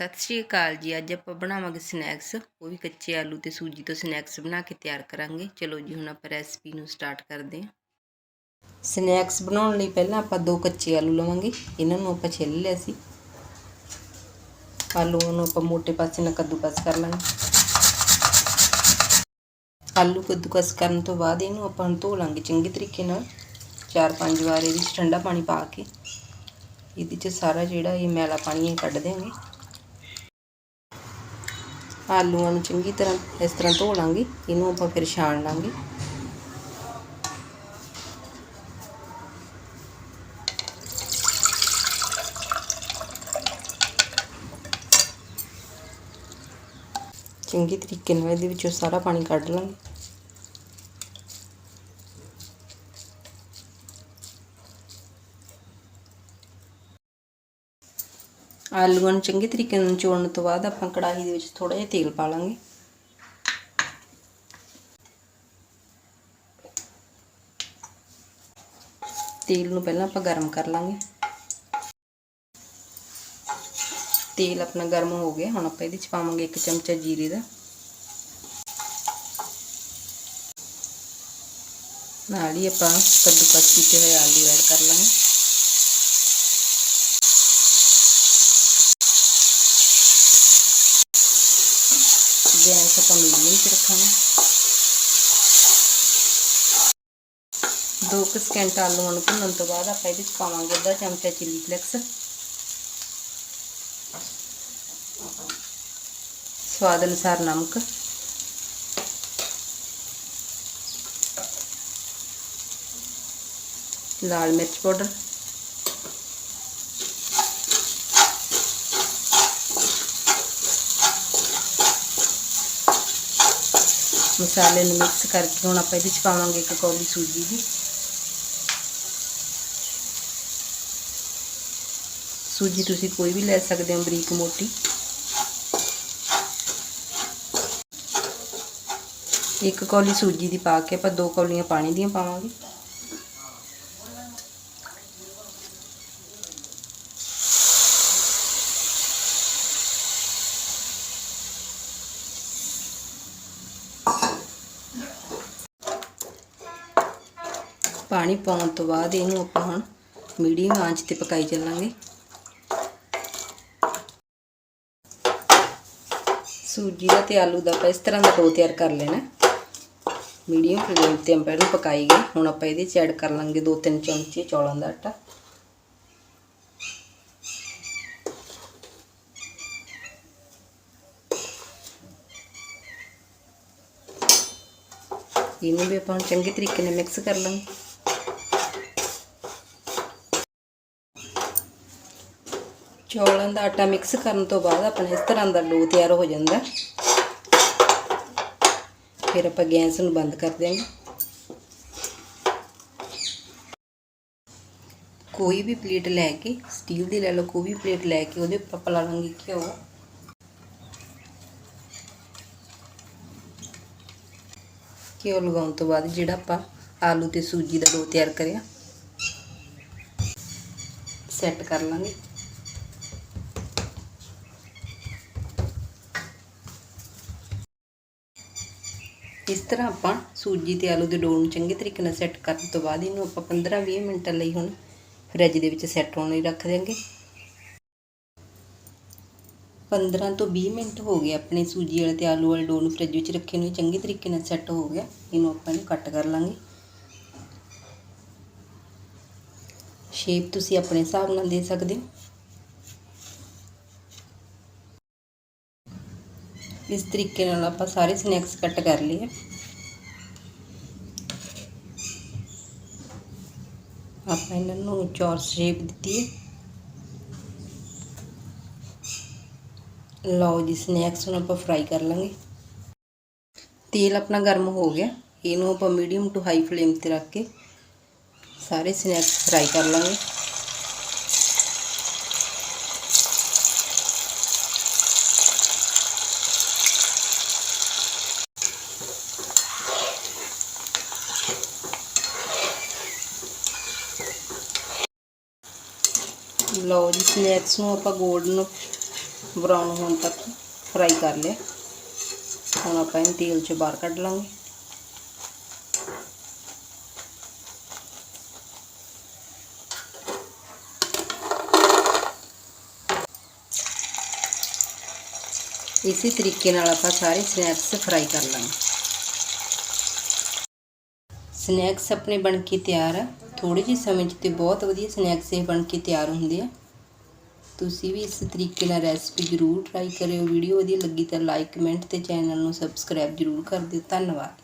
ਸਤਿ ਸ਼੍ਰੀ ਅਕਾਲ ਜੀ। ਅੱਜ ਆਪਾਂ ਬਣਾਵਾਂਗੇ ਸਨੈਕਸ ਉਹ ਵੀ ਕੱਚੇ ਆਲੂ ਤੇ ਸੂਜੀ ਤੋਂ ਸਨੈਕਸ ਬਣਾ ਕੇ ਤਿਆਰ ਕਰਾਂਗੇ। ਚਲੋ ਜੀ, ਹੁਣ ਆਪਾਂ ਰੈਸਪੀ ਨੂੰ ਸਟਾਰਟ ਕਰਦੇ ਹਾਂ। ਸਨੈਕਸ ਬਣਾਉਣ ਲਈ ਪਹਿਲਾਂ ਆਪਾਂ ਦੋ ਕੱਚੇ ਆਲੂ ਲਵਾਂਗੇ। ਇਹਨਾਂ ਨੂੰ ਆਪਾਂ ਛਿੱਲ ਲਿਆ ਸੀ। ਆਲੂਆਂ ਨੂੰ ਆਪਾਂ ਮੋਟੇ ਪਾਸੇ ਨਾਲ ਕੱਦੂਕਸ ਕਰ ਲਾਂਗੇ ਆਲੂ ਕੱਦੂਕਸ ਕਰਨ ਤੋਂ ਬਾਅਦ ਇਹਨੂੰ ਆਪਾਂ ਧੋ ਲਾਂਗੇ ਚੰਗੇ ਤਰੀਕੇ ਨਾਲ। ਚਾਰ ਪੰਜ ਵਾਰ ਇਹਦੇ ਵਿੱਚ ਠੰਡਾ ਪਾਣੀ ਪਾ ਕੇ। ਇਹਦੇ 'ਚ ਸਾਰਾ ਜਿਹੜਾ ਇਹ ਮੈਲਾ ਪਾਣੀ ਇਹ ਕੱਢ ਦੇਵਾਂਗੇ ਆਲੂਆਂ ਨੂੰ ਚੰਗੀ ਤਰ੍ਹਾਂ ਇਸ ਤਰ੍ਹਾਂ ਧੋ ਲਾਂਗੇ, ਇਹਨੂੰ ਆਪਾਂ ਫਿਰ ਛਾਣ ਲਾਂਗੇ। ਚੰਗੀ ਤਰੀਕੇ ਨਾਲ ਇਹਦੇ ਵਿੱਚੋਂ ਸਾਰਾ ਪਾਣੀ ਕੱਢ ਲਾਂਗੇ। ਆਲੂਆਂ ਨੂੰ ਚੰਗੇ ਤਰੀਕੇ ਨਾਲ ਚੋੜਨ ਤੋਂ ਬਾਅਦ ਆਪਾਂ ਕੜਾਹੀ ਦੇ ਵਿੱਚ ਥੋੜਾ ਜਿਹਾ ਤੇਲ ਪਾ ਲਾਂਗੇ। ਤੇਲ ਨੂੰ ਪਹਿਲਾਂ ਆਪਾਂ ਗਰਮ ਕਰ ਲਾਂਗੇ। ਤੇਲ ਆਪਣਾ ਗਰਮ ਹੋ ਗਿਆ, ਹੁਣ ਆਪਾਂ ਇਹਦੇ ਵਿੱਚ ਪਾਵਾਂਗੇ ਇੱਕ ਚਮਚਾ ਜੀਰੇ ਦਾ। ਨਾਲ ਹੀ ਆਪਾਂ ਕੱਦੂਕਸ ਕੀਤੇ ਹੋਏ ਆਲੂ ਐਡ ਕਰ ਲਾਂਗੇ। ਗੈਸ ਆਪਾਂ ਮੀਡੀਅਮ 'ਤੇ ਰੱਖਾਂਗੇ। ਦੋ ਕੁ ਸਕਿੰਟ ਆਲੂਆਂ ਨੂੰ ਭੁੰਨਣ ਤੋਂ ਬਾਅਦ ਆਪਾਂ ਇਹਦੇ ਵਿੱਚ ਪਾਵਾਂਗੇ ਅੱਧਾ ਚਮਚਾ ਚਿੱਲੀ ਫਲੇਕਸ ਸਵਾਦ ਅਨੁਸਾਰ ਨਮਕ। ਲਾਲ ਮਿਰਚ ਪਾਊਡਰ। ਮਸਾਲੇ ਨੂੰ ਮਿਕਸ ਕਰਕੇ ਹੁਣ ਆਪਾਂ ਇਹਦੇ ਵਿੱਚ ਪਾਵਾਂਗੇ ਇੱਕ ਕੌਲੀ ਸੂਜੀ ਦੀ। ਸੂਜੀ ਤੁਸੀਂ ਕੋਈ ਵੀ ਲੈ ਸਕਦੇ ਹੋ, ਬਰੀਕ ਮੋਟੀ। ਇੱਕ ਕੌਲੀ ਸੂਜੀ ਦੀ ਪਾ ਕੇ ਆਪਾਂ ਦੋ ਕੌਲੀਆਂ ਪਾਣੀ ਦੀਆਂ ਪਾਵਾਂਗੇ। ਪਾਣੀ ਪਾਉਣ ਤੋਂ ਬਾਅਦ ਇਹਨੂੰ ਆਪਾਂ ਹੁਣ ਮੀਡੀਅਮ ਆਂਚ ਤੇ ਪਕਾਈ ਚੱਲਾਂਗੇ। ਸੂਜੀ ਦਾ ਤੇ ਆਲੂ ਦਾ ਆਪਾਂ ਇਸ ਤਰ੍ਹਾਂ ਦਾ ਡੋ ਤਿਆਰ ਕਰ ਲੈਣਾ। ਮੀਡੀਅਮ ਫਲੇਮ ਤੇ ਆਪਾਂ ਇਹਨੂੰ ਪਕਾਈ ਗਏ। ਹੁਣ ਆਪਾਂ ਇਹਦੇ ਚ ਐਡ ਕਰ ਲਾਂਗੇ 2-3 ਚਮਚੇ ਚੌਲਾਂ ਦਾ ਆਟਾ। ਇਹਨੂੰ ਵੀ ਆਪਾਂ ਚੰਗੇ ਤਰੀਕੇ ਨਾਲ ਮਿਕਸ ਕਰ ਲਾਂਗੇ। ਚੌਲਾਂ ਦਾ ਆਟਾ ਮਿਕਸ ਕਰਨ ਤੋਂ ਬਾਅਦ ਆਪਣਾ ਇਸ ਤਰ੍ਹਾਂ ਦਾ ਡੋ ਤਿਆਰ ਹੋ ਜਾਂਦਾ ਫਿਰ ਆਪਾਂ ਗੈਸ ਨੂੰ ਬੰਦ ਕਰ ਦਿਆਂਗੇ। ਕੋਈ ਵੀ ਪਲੇਟ ਲੈ ਕੇ ਸਟੀਲ ਦੀ ਲੈ ਲਓ, ਕੋਈ ਵੀ ਪਲੇਟ ਲੈ ਕੇ, ਉਹਦੇ ਉੱਪਰ ਪਾ ਲਾਂਗੇ ਘਿਓ। ਘਿਓ ਲਗਾਉਣ ਤੋਂ ਬਾਅਦ ਜਿਹੜਾ ਆਪਾਂ ਆਲੂ ਤੇ ਸੂਜੀ ਦਾ ਡੋ ਤਿਆਰ ਕਰਿਆ ਸੈੱਟ ਕਰ ਲਾਂਗੇ। ਇਸ ਤਰ੍ਹਾਂ ਆਪਾਂ ਸੂਜੀ ਤੇ ਆਲੂ ਦੇ ਡੋ ਨੂੰ ਚੰਗੇ ਤਰੀਕੇ ਨਾਲ ਸੈੱਟ ਕਰਨ ਤੋਂ ਬਾਅਦ ਇਹਨੂੰ ਆਪਾਂ 15-20 ਮਿੰਟਾਂ ਲਈ ਹੁਣ ਫ੍ਰਿਜ ਦੇ ਵਿੱਚ ਸੈੱਟ ਹੋਣ ਲਈ ਰੱਖ ਦਿਆਂਗੇ। 15 ਤੋਂ 20 ਮਿੰਟ ਹੋ ਗਏ ਆਪਣੇ ਸੂਜੀ ਵਾਲੇ ਤੇ ਆਲੂ ਵਾਲੇ ਡੋਲ ਨੂੰ ਫ੍ਰਿਜ ਵਿੱਚ ਰੱਖੇ ਨੂੰ ਚੰਗੇ ਤਰੀਕੇ ਨਾਲ ਸੈੱਟ ਹੋ ਗਿਆ। ਇਹਨੂੰ ਆਪਾਂ ਇਹਨੂੰ ਕੱਟ ਕਰ ਲਾਂਗੇ। ਸ਼ੇਪ ਤੁਸੀਂ ਆਪਣੇ ਹਿਸਾਬ ਨਾਲ ਦੇ ਸਕਦੇ ਹੋ। ਇਸ ਤਰੀਕੇ ਨਾਲ ਆਪਾਂ ਸਾਰੇ ਸਨੈਕਸ ਕੱਟ ਕਰ ਲਏ ਆਪਾਂ ਇਹਨਾਂ ਨੂੰ ਚੌਰਸ ਸ਼ੇਪ ਦਿੱਤੀ ਹੈ ਲਓ ਜੀ ਸਨੈਕਸ ਨੂੰ ਆਪਾਂ ਫਰਾਈ ਕਰ ਲਾਂਗੇ ਤੇਲ ਆਪਣਾ ਗਰਮ ਹੋ ਗਿਆ ਇਹਨੂੰ ਆਪਾਂ ਮੀਡੀਅਮ ਟੂ ਹਾਈ ਫਲੇਮ ਤੇ ਰੱਖ ਕੇ ਸਾਰੇ ਸਨੈਕਸ ਫਰਾਈ ਕਰ ਲਾਂਗੇ ਲਓ ਜੀ ਸਨੈਕਸ ਨੂੰ ਆਪਾਂ ਗੋਲਡਨ ਬਰਾਊਨ ਹੋਣ ਤੱਕ ਫਰਾਈ ਕਰ ਲਿਆ। ਹੁਣ ਆਪਾਂ ਇਹਨੂੰ ਤੇਲ 'ਚੋਂ ਬਾਹਰ ਕੱਢ ਲਾਂਗੇ। ਇਸੇ ਤਰੀਕੇ ਨਾਲ ਆਪਾਂ ਸਾਰੇ ਸਨੈਕਸ ਫਰਾਈ ਕਰ ਲਾਂਗੇ। ਸਨੈਕਸ ਆਪਣੇ ਬਣ ਕੇ ਤਿਆਰ ਆ। ਥੋੜੇ ਜਿਹੇ ਸਮੇਂ 'ਚ ਤੇ ਬਹੁਤ ਵਧੀਆ ਸਨੈਕਸ ਇਹ ਬਣ ਕੇ ਤਿਆਰ ਹੁੰਦੇ ਆ। ਤੁਸੀਂ ਵੀ ਇਸ ਤਰੀਕੇ ਨਾਲ ਰੈਸਪੀ ਜ਼ਰੂਰ ਟਰਾਈ ਕਰਿਓ। ਵੀਡੀਓ ਵਧੀਆ ਲੱਗੀ ਤਾਂ ਲਾਈਕ ਕਮੈਂਟ ਤੇ ਚੈਨਲ ਨੂੰ ਸਬਸਕ੍ਰਾਈਬ ਜ਼ਰੂਰ ਕਰ ਦਿਓ। ਧੰਨਵਾਦ।